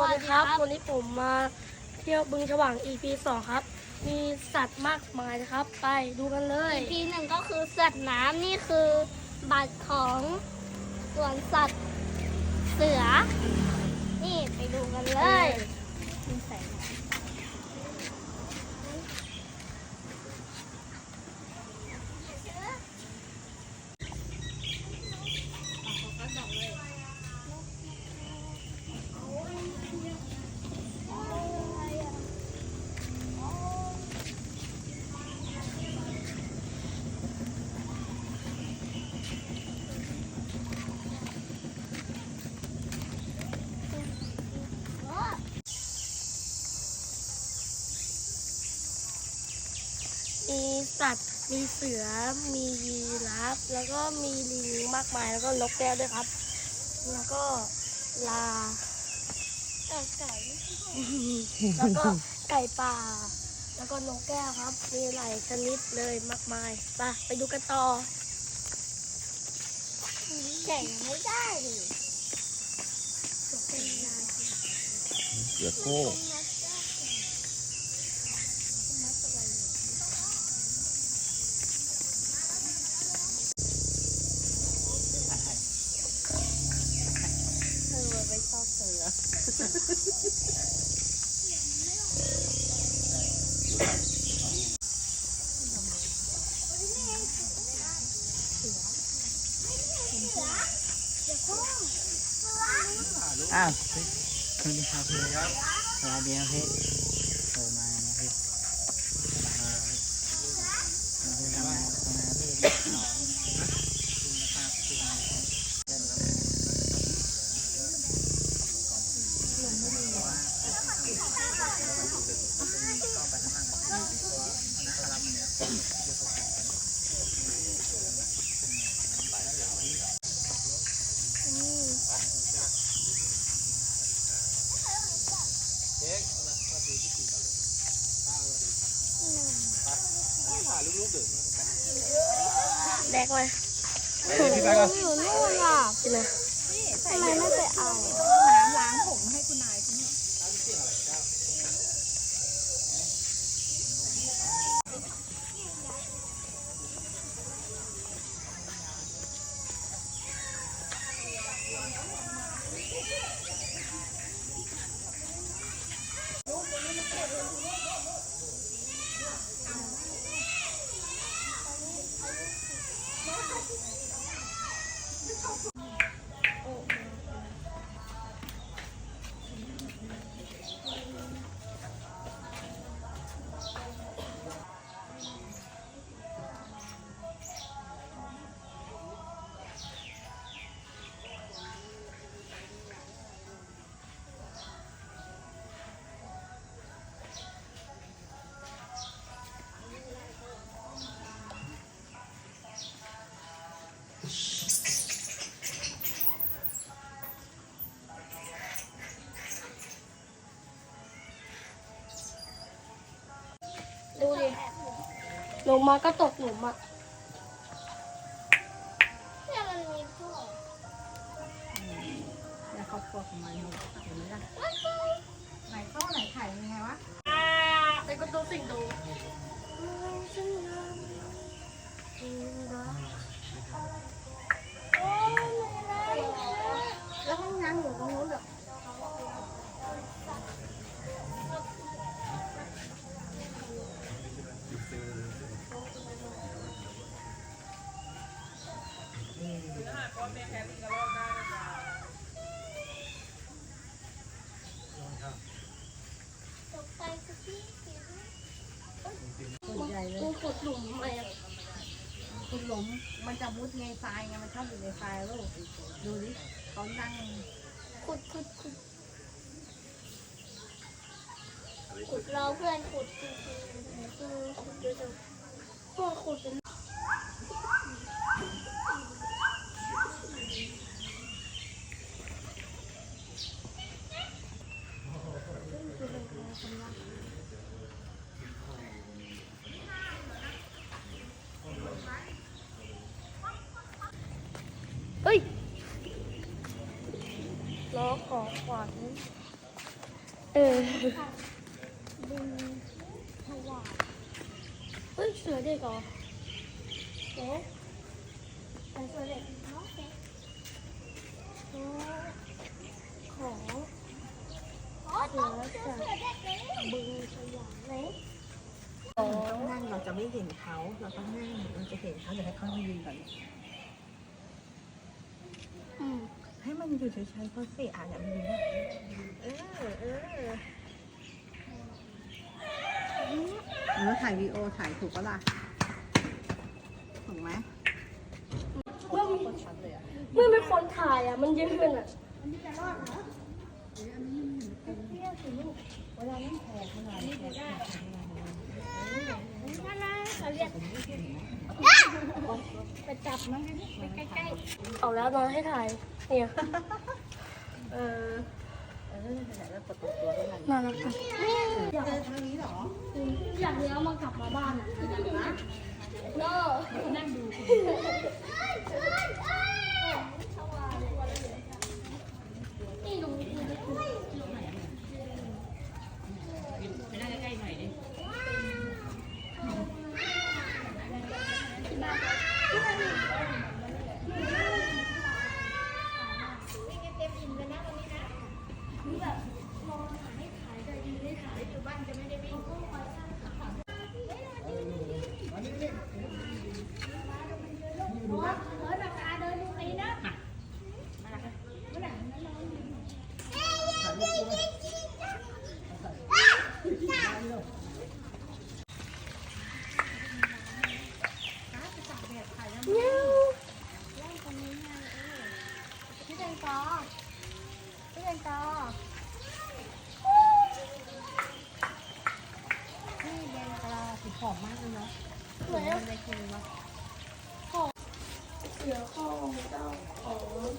วัสดีครับ วันนี้ผมมาเที่ยวบึงฉวาง EP 2ครับ มีสัตว์มากมายนะครับ ไปดูกันเลยปีหนึ่งก็คือสัตว์น้ำนี่คือบัตรของสวนสัตว์เสือ นี่ไปดูกันเลย สัตว์ มีเสือ มียีราฟ แล้วก็มีลิงมากมาย แล้วก็นกแก้วด้วยครับ แล้วก็ลาไก่ไก่แล้วก็ไก่ป่า แล้วก็นกแก้วครับ มีหลายชนิดเลยมากมาย ไปไปดูกันต่อแก่ยังไม่ได้เลยเสือโคร่ง เธอไม่ชอบเสื ออ้าวพี่สวัสดีครับพี่สวัสดีครับพี่โทรมานะพี่พี่ทำงานทำงานพี่ แดกเลยอยู่นู่นอะกินเลยทำไมไม่ไปเอา น้ำล้างผม ลงมาก็ตกหลุมอะ มันจะมุดในทรายไงมันชอบอยู่ในทรายลูกดูดิเขานั่งขุดขุดขุดขุดรอเพื่อนขุดขุดขุดขุดดูดขุดพวกขุดเป็น ขวัญเออบึงถวายเฮ้ยเสือเด็กเหรอเอ๊ะ แต่ส่วนเด็กเขาเป็น ของ อ๋อต้องเจอเสือเด็กเลย บึงสยามไหน ต้องนั่งเราจะไม่เห็นเขาเราต้องนั่งเราจะเห็นเขาเดี๋ยวให้เขามายืนก่อน อืม ให้ มันอยู่เฉยๆเขาสิอะอย่ามันยืนนะเออเออแล้วถ่ายวีดีโอถ่ายถูกปะล่ะถูกไหมเมื่อมีเมื่อมีคนถ่ายอะ มันยืนอะนั่นนะเขาเรียกไปจับมันไปใกล้เอาแล้วนอนให้ถ่ายเนี่ยเออเออไหนๆแล้วกดตัวตัวด้วยกัน นอนแล้วค่ะเจอทางนี้เหรอ อยากเลี้ยวมากลับมาบ้านอะเน่นั่งดูนี่ลุงนี่ลุง พี่เดนกอพี่เดนกอนี่เดนก อสีหอมมากเลยเนาะเหมือนในคืนวะเสือข้องเจ้าของ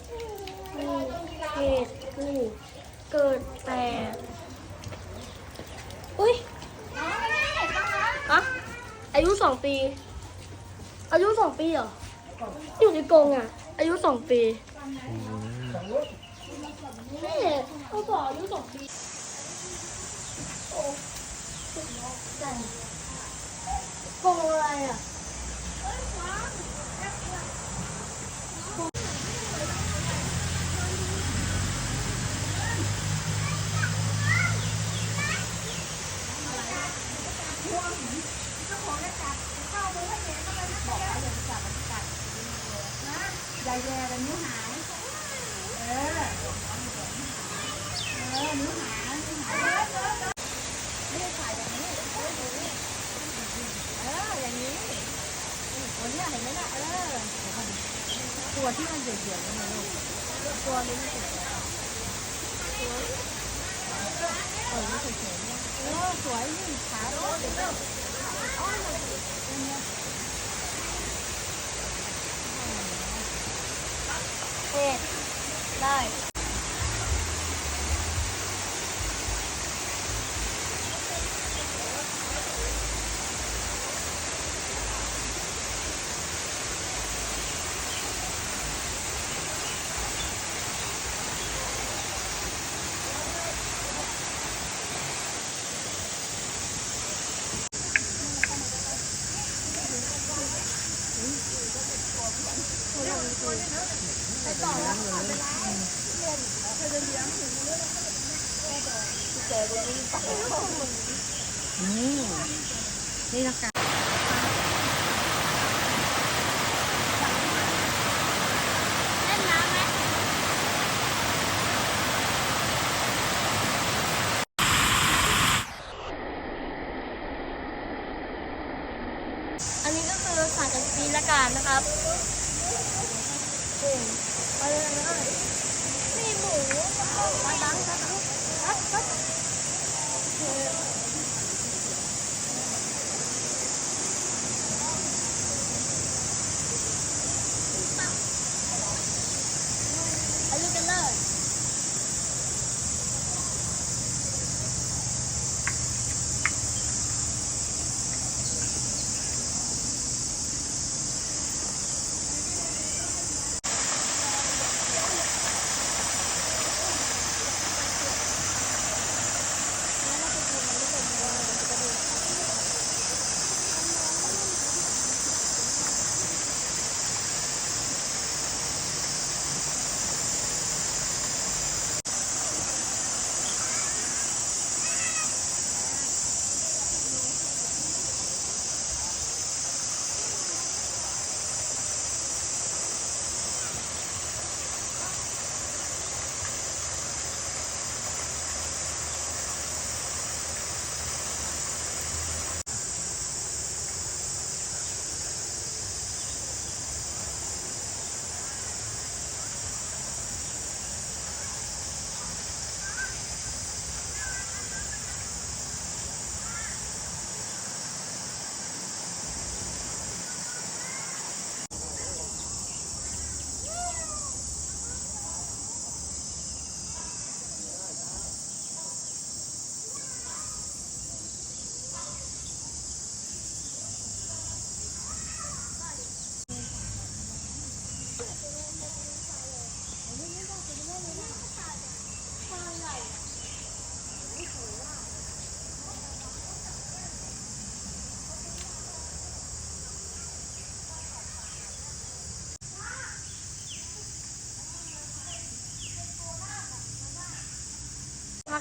นี่เหตุนี่เกิดแต่อุ้ยอะอายุสองปี อายุสองปีเหรอ อยู่ในกรงอะ อายุสองปีนี่เขาบอกอายุสองปีโอ้แต่ กงอะไรอะยายแย่กันนิ้วหาย เออ เออ นิ้วหายนิ้วหายไม่ได้ถ่ายแบบนี้เออดูนี่เออ อย่างนี้ตัว เห็นไหมล่ะเออตัวที่มันเหยียดๆนี่นะลูกตัวนี้มันเฉยๆตัวเออนี่เฉยๆเนี่ยเออสวยนี่ขาโอ้เดี๋ยวเดี๋ยวอ้อยเลยเนี่ยเหตุได้ นี่ละกัน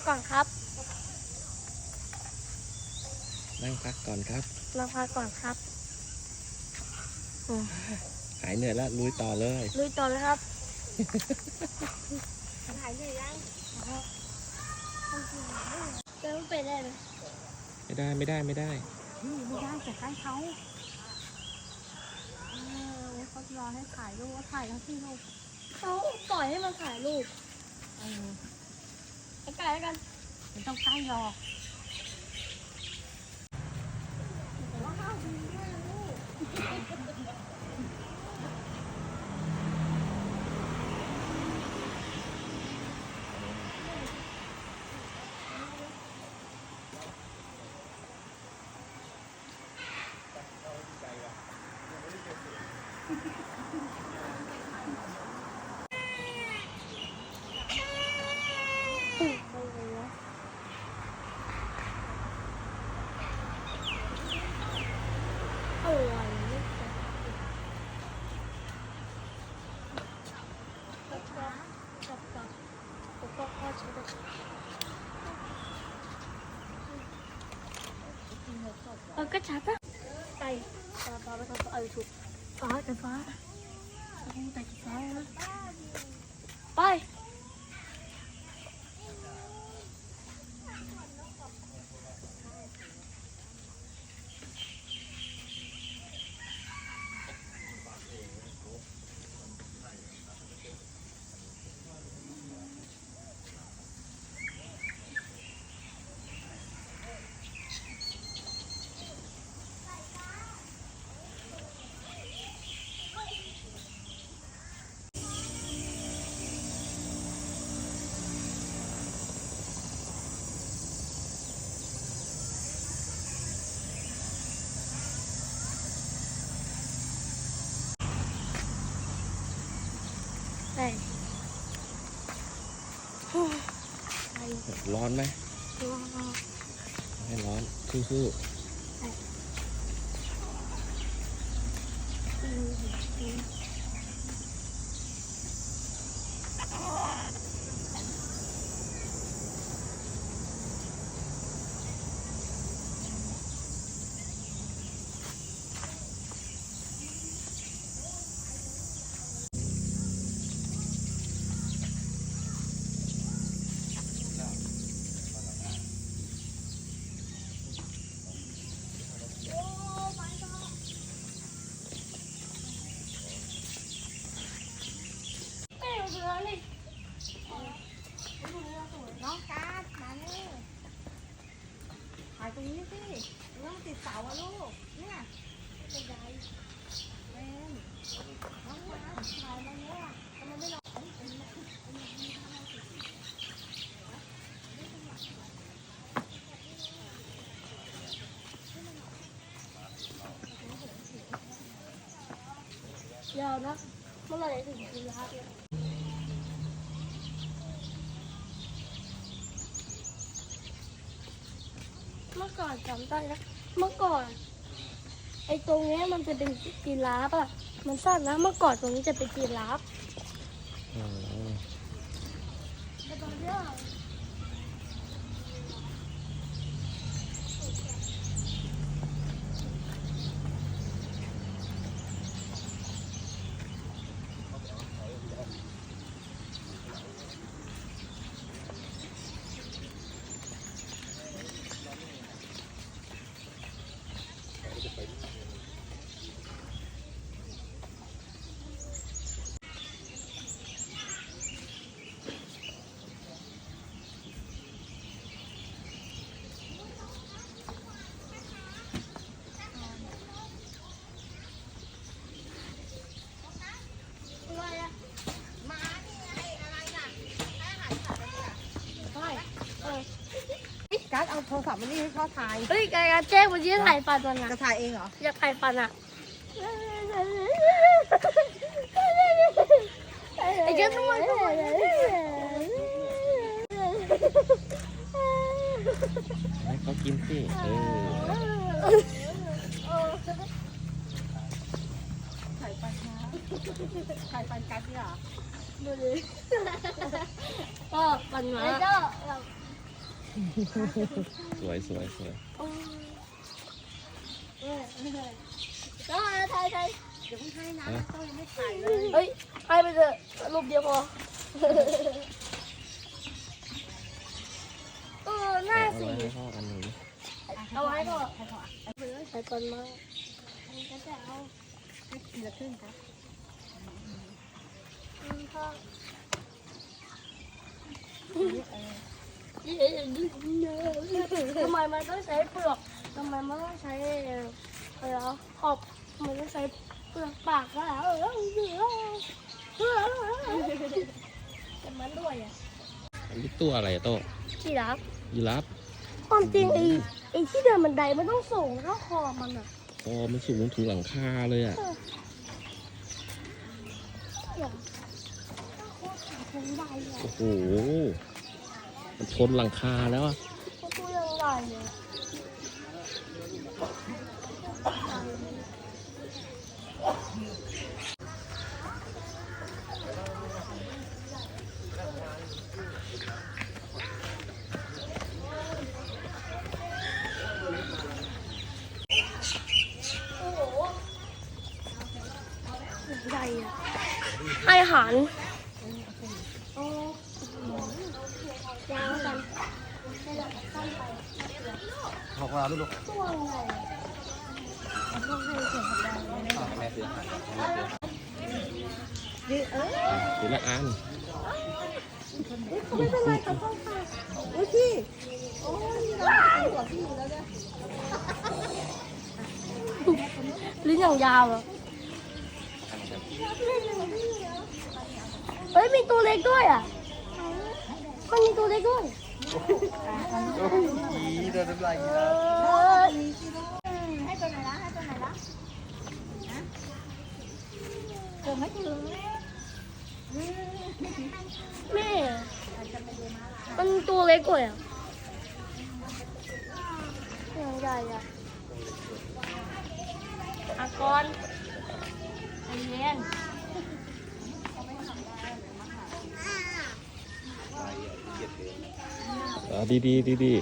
ก่อนครับ นั่งพักก่อนครับนั่งพักก่อนครับอืมหายเหนื่อยแล้วลุยต่อเลย ลุยต่อเลยครับถ่ายเลยยังจะไม่เป็นได้ไหมไม่ได้ไม่ได้ไม่ได้ นี่ไม่ได้จะใกล้เขาเออเขารอให้ถ่ายรูปว่าถ่ายทั้งที่ลูกเขาปล่อยให้มันถ่ายรูป เออ ใกล้ๆแล้วกันมันต้องใกล้หรอกอะไร ก็ชัดปะไปฟ้าฟ้าไปฟ้าเออถูกฟ้าแต่ฟ้าแต่ฟ้า ร้อนไหมไม่ร้อนสู้ๆ น้องการ์ดมานี่ถ่ายตรงนี้สิเรื่องติดเสาอะลูก เนี่ยเป็นไงเป็นน้องมาถ่ายมาเนี่ยทำไมไม่ลอง ยาวนะเมื่อไหร่ถึงกินรับเนี่ยเมื่อก่อนจำได้นะเมื่อก่อน ไอ้ตรงเนี้ยมันจะเป็นกีราฟอะ มันสั้นนะเมื่อก่อนตรงนี้จะเป็นกีราฟอ๋อ แต่ตอนเนี้ย อะไรอะ มานี่ไงอะไรน่ะแม่ถ่ายถ่ายไปเนี่ย ใช่เออ กา ร์ดเอาโทรศัพท์มานี่ให้พ่อถ่ายเฮ้ยการแจ้งวันนี้จะถ่ายฟันมันนะจะถ่ายเองเหรอ อยากถ่ายฟันอะไอ้เจ้าตัวตัวให้เขากินสิเออถ่ายฟันนะถ่ายฟันการ์ดเนี่ยเหรอดูดิก็ฟันมาแล้วก็แบบ สวยสวยสวยก็ถ่ายถ่ายเดี๋ยวเพิ่งให้นะโต้ยังไม่ถ่ายเลยเฮ้ยให้ไปเถอะรูปเดียวพอเออน่าสิไว้ให้พ่ออันหนึ่งเอาไว้ก่อนให้เขาอะใส่ก่อนมาก็จะเอาให้ทีละครึ่งครับพ่อ ทำไมมันต้องใช้เปลือกทำไมมันต้องใช้อะไรอะขอบทำไมต้องใช้เปลือกปากก็แล้วเออเออแต่มันด้วยอะอันนี้ตัวอะไรอะโต้ที่รักยีราฟความจริงไอ้ไอ้ที่เดินบันไดมันต้องสูงเท่าคอมันอะคอมันสูงถึงหลังคาเลยอะคงใหญ่อะโอ้โห มันชนหลังคาแล้วอะก็ตัวยังใหญ่เลย ใหญ่อะให้อาหาร ยาวกัน ขอบคุณลูก ตัวใหญ่ แม่ซื้ออาหาร ทีละอันไม่เป็นไรครับพ่อค่ะโอ้ยพี่โอ้ยนี่เราเป็นหัวพี่อยู่แล้วเนี่ยลิ้นอย่างยาวอะเฮ้ยมีตัวเล็กด้วยอะมันมีตัวเล็กด้วยยีเดินน้ำลายเอยีราฟอให้ตัวไหนละให้ตัวไหนละนะเกิดไม่ถึง แม่ มันตัวเล็กกว่าอะอย่างใหญ่อะอากรใจเย็นอ่าดีดีดีดี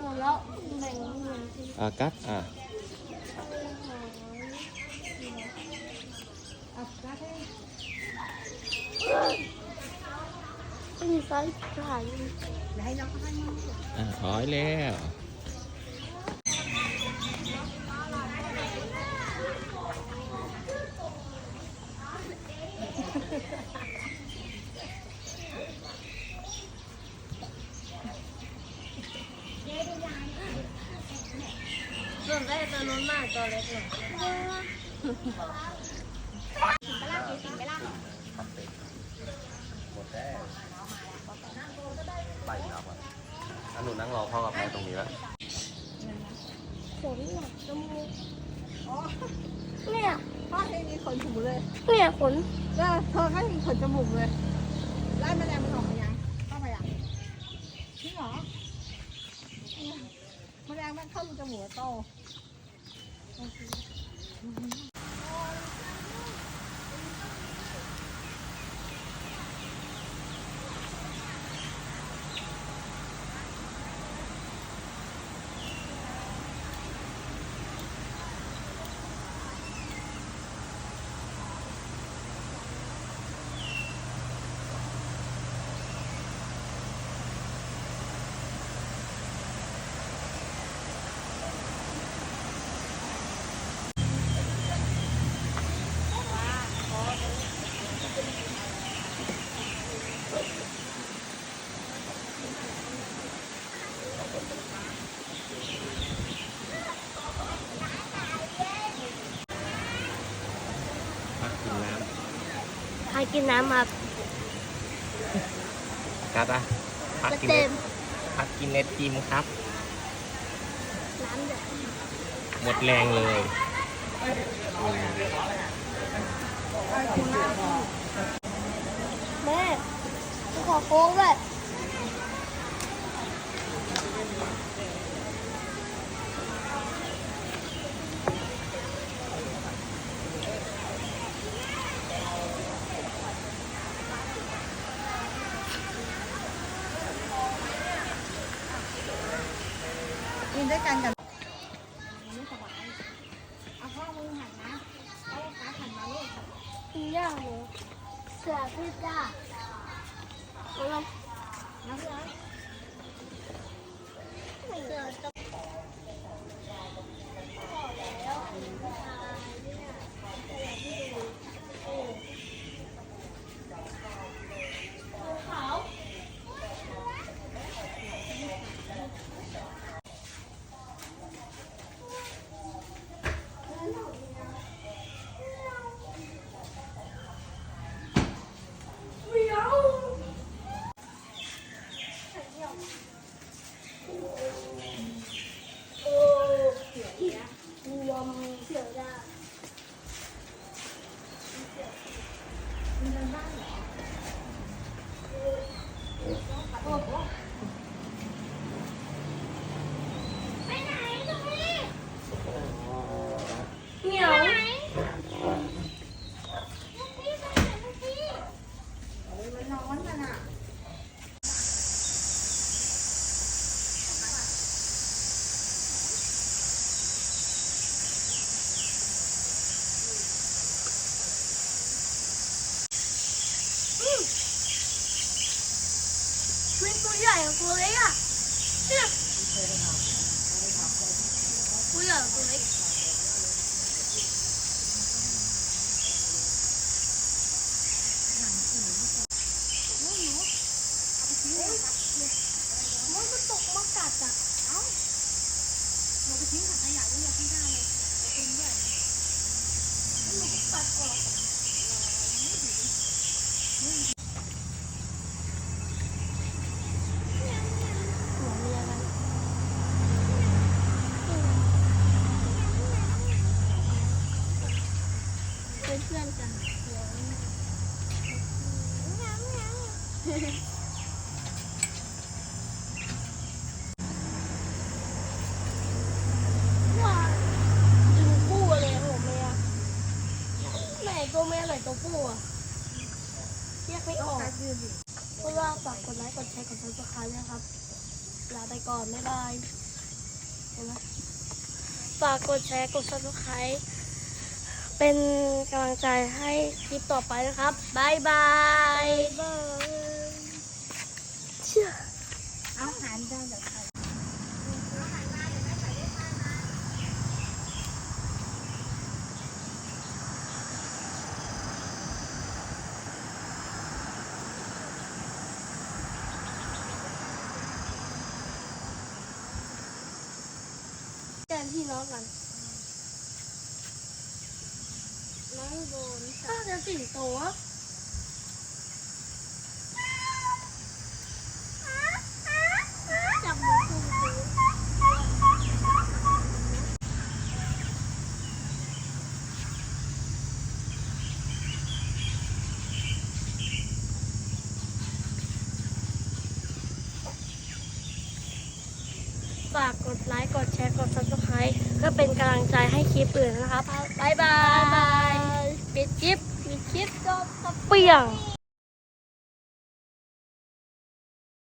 หมดแล้วแบ่งเงินอ่ากัดอ่า มีไซส์ถ่ายเดี๋ยวให้น้องให้น้องถอยแล้ว ส่วนได้ตัวนู้นมากตัวเล็กหน่อย ไปครับอะหนูนั่งรอพ่อกับแม่ ตรงนี้แล้วขนหนักจมูกเนี่ยพ่อให้มีขนหูเลยเนี่ยขนแล้วเธอก็มีขนจมูกเลยไล่แมลงมันออกมายังเข้ามายังจริงเหรอแมลงมันเข้ารูจมูกโต กินน้ำมาำกัดอะพักกินเต็เน็มตพักกินเน็ตกิมครับ น้ำเดือดหมดแรงเลยอืมแม่ขอโค้งด้วย มันตัวใหญ่กว่าตัวเล็กอะเนี่ยตัวใหญ่กว่าตัวเล็ก มันมันตกมากัดอะ เราไปทิ้งถังขยะนี่อย่าทิ้งหน้าเลยทิ้งด้วย กัดออกเป็นเพื่อนกัน ว่าดึงปูเลยโหแม่ไหนตัวแม่ไหนตัวปูอะแยกไม่ออกเพราะว่าฝากกดไลค์กดแชร์กดซับสไครต์นะครับ ลาไปก่อน บ๊ายบายเห็นไหมฝากกดแชร์กดซับสไครต์เป็นกำลังใจให้คลิปต่อไปนะครับ บ๊ายบายเชื่อ เอาหันเดินเดี๋ยวใคร แกน พี่น้องกัน น้องโบนถ้าจะสิงโต